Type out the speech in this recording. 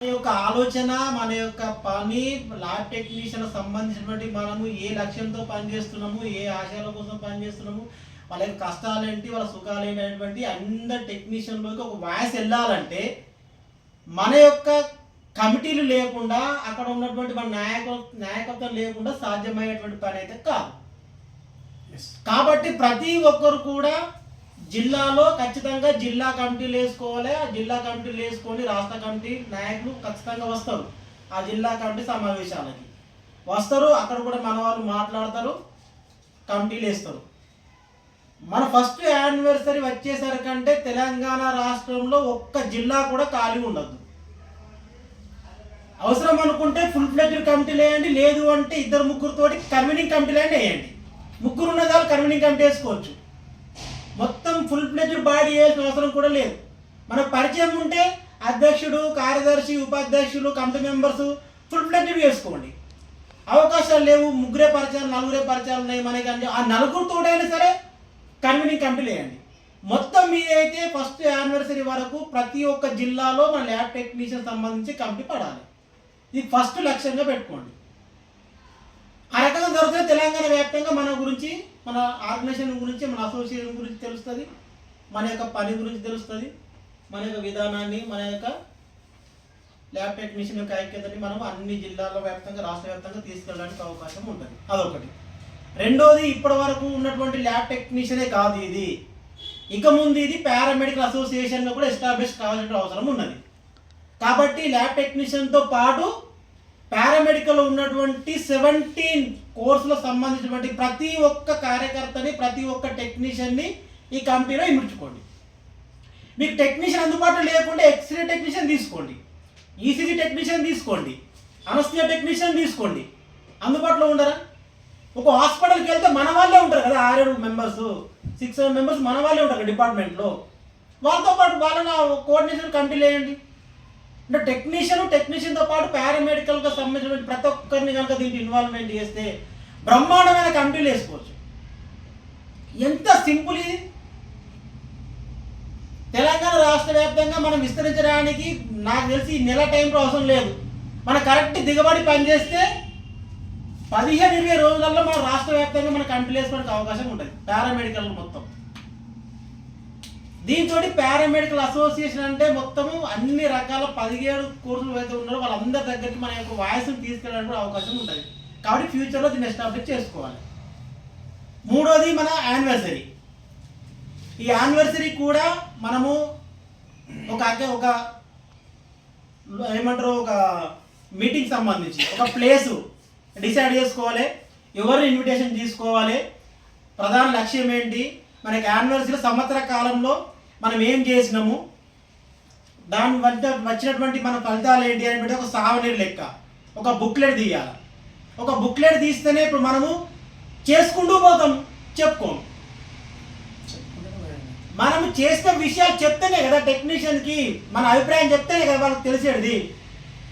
మన యొక్క ఆలోచన మన యొక్క పని ల్యాబ్ టెక్నీషియన్ సంబంధించినటువంటి మనము ఏ లక్ష్యంతో పనిచేస్తున్నాము ఏ ఆశయాల కోసం పనిచేస్తున్నాము వాళ్ళ యొక్క కష్టాలేంటి వాళ్ళ సుఖాలు ఏంటి అనేటువంటి అందరు టెక్నీషియన్లోకి ఒక వాయిస్ వెళ్ళాలంటే మన యొక్క కమిటీలు లేకుండా అక్కడ ఉన్నటువంటి మన నాయక నాయకత్వం లేకుండా సాధ్యమయ్యేటువంటి పని అయితే కాదు. కాబట్టి ప్రతి ఒక్కరు కూడా జిల్లాలో ఖచ్చితంగా జిల్లా కమిటీలు వేసుకోవాలి. ఆ జిల్లా కమిటీలు వేసుకొని రాష్ట్ర కమిటీ నాయకులు ఖచ్చితంగా వస్తారు. ఆ జిల్లా కమిటీ సమావేశాలకి. వస్తారు. అక్కడ కూడా మన వాళ్ళు మాట్లాడతారు. కమిటీలు వేస్తారు. మన ఫస్ట్ యానివర్సరీ వచ్చేసరికంటే తెలంగాణ రాష్ట్రంలో ఒక్క జిల్లా కూడా ఖాళీ ఉండదు. అవసరం అనుకుంటే ఫుల్ ఫ్లెడ్జ్ కమిటీలు వేయండి. లేదు అంటే ఇద్దరు ముగ్గురుతోటి కన్వీనింగ్ కమిటీలు అయినా వేయండి. ముగ్గురు ఉన్నదాలు కన్వీనింగ్ కమిటీ వేసుకోవచ్చు. మొత్తం ఫుల్ ఫ్లెడ్జ్ బాడీ వేసిన అవసరం కూడా లేదు. మన పరిచయం ఉంటే అధ్యక్షుడు కార్యదర్శి ఉపాధ్యక్షులు కమిటీ మెంబర్స్ ఫుల్ ఫ్లెడ్జ్ వేసుకోండి. అవకాశాలు లేవు ముగ్గురే పరిచయాలు నలుగురే పరిచయాలు ఉన్నాయి మనకి అంటే ఆ నలుగురితోడైనా సరే కన్వీనింగ్ కమిటీలు వేయండి మొత్తం మీద అయితే ఫస్ట్ యానివర్సరీ వరకు ప్రతి ఒక్క జిల్లాలో మన ల్యాబ్ టెక్నీషియన్ సంబంధించి కమిటీ పడాలి. ఇది ఫస్ట్ లక్ష్యంగా పెట్టుకోండి. ఆ రకంగా దొరికితే తెలంగాణ వ్యాప్తంగా మన గురించి మన ఆర్గనైజేషన్ గురించి మన అసోసియేషన్ గురించి తెలుస్తుంది మన యొక్క పని గురించి తెలుస్తుంది మన యొక్క విధానాన్ని మన యొక్క ల్యాబ్ టెక్నీషియన్ యొక్క ఐక్యతని మనం అన్ని జిల్లాల వ్యాప్తంగా రాష్ట్ర వ్యాప్తంగా తీసుకెళ్ళడానికి అవకాశం ఉంటుంది. అదొకటి. రెండోది ఇప్పటి వరకు ఉన్నటువంటి ల్యాబ్ టెక్నీషియనే కాదు ఇది. ఇక ముందు ఇది పారామెడికల్ అసోసియేషన్గా కూడా ఎస్టాబ్లిష్ కావాల్సిన అవసరం ఉన్నది. కాబట్టి ల్యాబ్ టెక్నీషియన్తో పాటు పారామెడికల్ ఉన్నటువంటి సెవెంటీన్ కోర్సులకు సంబంధించినటువంటి ప్రతి ఒక్క కార్యకర్తని ప్రతి ఒక్క టెక్నీషియన్ని ఈ కంపెనీలో ఇమిడ్చుకోండి. మీకు టెక్నీషియన్ అందుబాటులో లేకుండా ఎక్స్రే టెక్నీషియన్ తీసుకోండి. ఈసీజీ టెక్నీషియన్ తీసుకోండి. అనస్థియా టెక్నీషియన్ తీసుకోండి. అందుబాటులో ఉండరా? ఒక హాస్పిటల్కి వెళ్తే మన వాళ్ళే ఉంటారు కదా ఆరేడు మెంబర్స్ సిక్స్ సెవెన్ మెంబర్స్ మన వాళ్ళే ఉంటారు డిపార్ట్మెంట్లో. వాళ్ళతో పాటు వాళ్ళని కోఆర్డినేషన్ కమిటీలు వేయండి. అంటే టెక్నీషియన్ టెక్నీషియన్తో పాటు పారామెడికల్గా సంబంధించిన ప్రతి ఒక్కరిని కనుక దీంట్లో ఇన్వాల్వ్మెంట్ చేస్తే బ్రహ్మాండమైన కంట్రీలు వేసుకోవచ్చు. ఎంత సింపుల్ ఇది. తెలంగాణ రాష్ట్ర వ్యాప్తంగా మనం విస్తరించడానికి నాకు తెలిసి నెల టైం అవసరం లేదు. మన కరెక్ట్ దిగబడి పనిచేస్తే పదిహేను ఇరవై రోజులలో మన రాష్ట్ర వ్యాప్తంగా మన కమిటీలు వేసుకోవడానికి అవకాశం ఉంటుంది. పారామెడికల్ మొత్తం. దీంతో పారామెడికల్ అసోసియేషన్ అంటే మొత్తము అన్ని రకాల పదిహేడు కోర్సులు అయితే ఉన్నారో వాళ్ళందరి దగ్గరికి మన యొక్క వాయిస్ని తీసుకెళ్ళడానికి అవకాశం ఉంటుంది. కాబట్టి ఫ్యూచర్లో దీన్ని ఎస్టాబ్లిష్ చేసుకోవాలి. మూడోది మన యానివర్సరీ ఈ యానివర్సరీ కూడా మనము ఒక ఒక ఏమంటారు ఒక మీటింగ్ సంబంధించి ఒక ప్లేసు డిసైడ్ చేసుకోవాలి. ఎవరు ఇన్విటేషన్ తీసుకోవాలి? ప్రధాన లక్ష్యం ఏంటి? మనకి యానివర్సరీ సంవత్సర కాలంలో మనం ఏం చేసినాము? దాని వద్ద వచ్చినటువంటి మన ఫలితాలు ఏంటి అని ఒక సావనీర్ లెక్క ఒక బుక్లెట్ తీయాలి. ఒక బుక్లెట్ తీస్తేనే ఇప్పుడు మనము చేసుకుంటూ పోతాం చెప్పుకో. మనము చేసిన విషయాలు చెప్తేనే కదా టెక్నీషియన్కి మన అభిప్రాయం చెప్తేనే కదా వాళ్ళకి తెలిసేది.